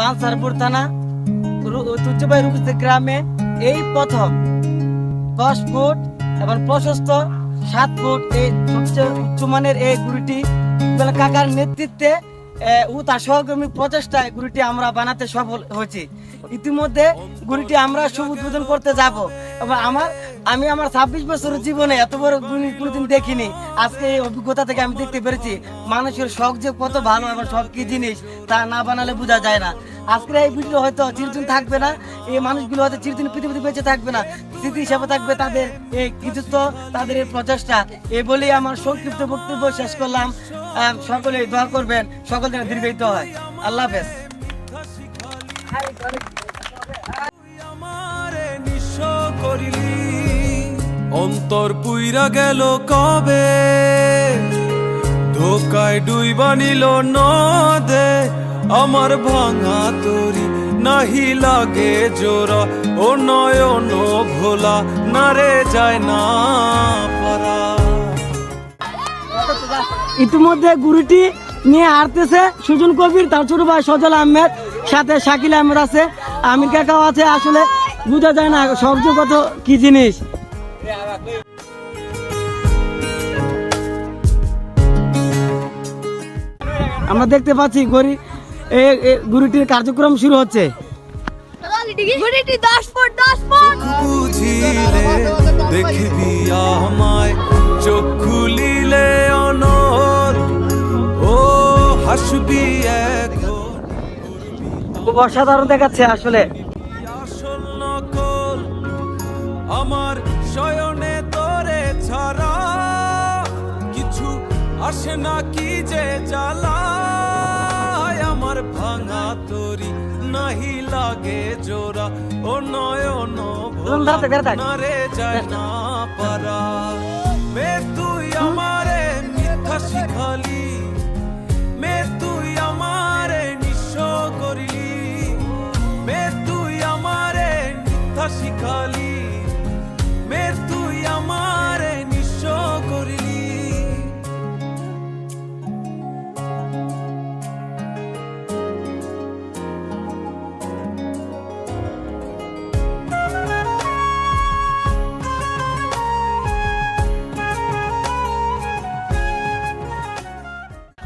পাঁচসারপুর থানা, রু- ঐতিহ্যবাহী গ্রামে এই প্রথম দশ ফুট এবং প্রশস্ত সাত ফুট এই উচ্চমানের এই গুড়িটি। কাকার নেতৃত্বে ও তার সহকর্মী প্রচেষ্টায় গুড়িটি আমরা বানাতে সফল হয়েছি। ইতিমধ্যে গুড়িটি আমরা শুভ উদ্বোধন করতে যাব এবং আমার আমি আমার ছাব্বিশ বছরের জীবনে এত বড় গুড়ি কোনোদিন দেখিনি। আজকে এই অভিজ্ঞতা থেকে আমি দেখতে পেরেছি, মানুষের শখ যে কত ভালো এবং শখ কি জিনিস তা না বানালে বোঝা যায় না। আজকের এই ভিডিও হয়তো চিরদিন থাকবে না, এই মানুষগুলো হয়তো চিরদিন পৃথিবীতে বেঁচে থাকবে না। স্মৃতি হিসাবে থাকবে তাদের এই কৃতিত্ব, তাদের এই প্রচেষ্টা। এই বলেই আমার সংক্ষিপ্ত বক্তব্য শেষ করলাম। সকলে দোয়া করবেন, সকল যেন দীর্ঘায়িত হয়। আল্লাহ হাফেজ। অন্তর পুইরা গেল কবে? ধোকায় ডুইবা নিল নদে, আমার ভাঙা তরি নাহি লাগে জোড়া, ও নয়ন ভোলা নারে যায় না পারা। ইতিমধ্যে গুরুটি নিয়ে হারতেছে সুজন কবির, তার ছোট ভাই সজল আহমেদ, সাথে শাকিল আহমেদ আছে, আমির কাকাও আছে, আসলে বোঝা যায় না সবজ কত কি জিনিস। আমরা দেখতে পাচ্ছি গরি গুরুটির কার্যক্রম শুরু হচ্ছে। দেখবি আমায় চোখ খুলিলে অনর। ও হাসবি খুব অসাধারণ দেখাচ্ছে আসলে। আসল আমার শয়নে তোরে ছাড়া কিছু আসে না কি যে জ্বালা? আমার ভাঙা তরি নাহি লাগে জোরা ও নয়ন। নারে যায় না পারা। মে তুই আমারে মিথ্যা শিখালি মে তুই আমারে নিঃস্ব করিলি মে তুই আমারে মিথ্যা শিখালি।